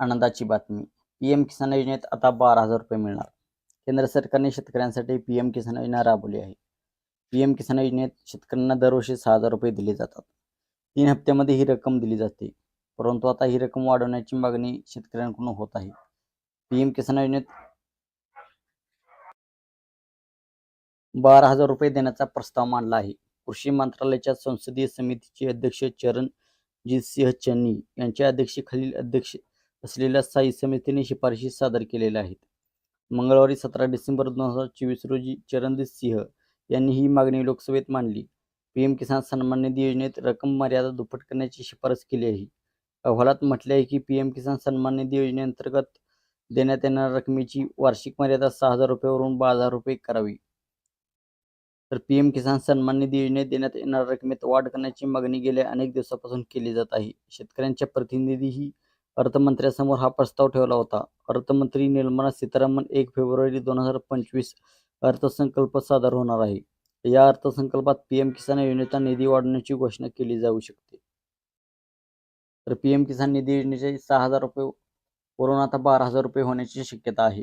आनंदाची बातमी. पीएम किसान योजनेत आता बारा हजार रुपये मिळणार. केंद्र सरकारने शेतकऱ्यांसाठी पीएम किसान योजना राबवली आहे. पीएम किसान योजनेत शेतकऱ्यांना दरवर्षी सहा हजार रुपये दिले जातात. तीन हप्त्यामध्ये ही रक्कम दिली जाते. परंतु आता ही रक्कम वाढवण्याची मागणी शेतकऱ्यांकडून होत आहे. पीएम किसान योजनेत बारा हजार रुपये देण्याचा प्रस्ताव मांडला आहे. कृषी मंत्रालयाच्या संसदीय समितीचे अध्यक्ष चरणजीत सिंह चन्नी यांच्या अध्यक्षतेखालील अध्यक्ष असलेल्या स्थायी समितीने शिफारशी सादर केलेल्या आहेत. मंगळवारी सतरा डिसेंबर दोन हजार चोवीस रोजी चरणजीत सिंह यांनी ही मागणी लोकसभेत मांडली. पीएम किसान सन्मान निधी योजनेत रक्कम मर्यादा दुप्पट करण्याची शिफारस केली आहे. अहवालात म्हटले आहे की पीएम किसान सन्मान निधी योजनेअंतर्गत देण्यात येणाऱ्या रकमेची वार्षिक मर्यादा सहा हजार रुपयावरून बारा हजार रुपये करावी. तर पीएम किसान सन्मान निधी योजनेत देण्यात येणाऱ्या रकमेत वाढ करण्याची मागणी गेल्या अनेक दिवसापासून केली जात आहे. शेतकऱ्यांच्या प्रतिनिधीही अर्थमंत्र्यांसमोर हा प्रस्ताव ठेवला होता. अर्थमंत्री निर्मला सीतारामन एक फेब्रुवारी दोन हजार पंचवीस अर्थसंकल्प सादर होणार आहे. या अर्थसंकल्पात पीएम किसान योजनेचा निधी वाढवण्याची घोषणा केली जाऊ शकते. तर पीएम किसान निधी योजनेचे सहा हजार रुपये वरून आता बारा हजार रुपये होण्याची शक्यता आहे.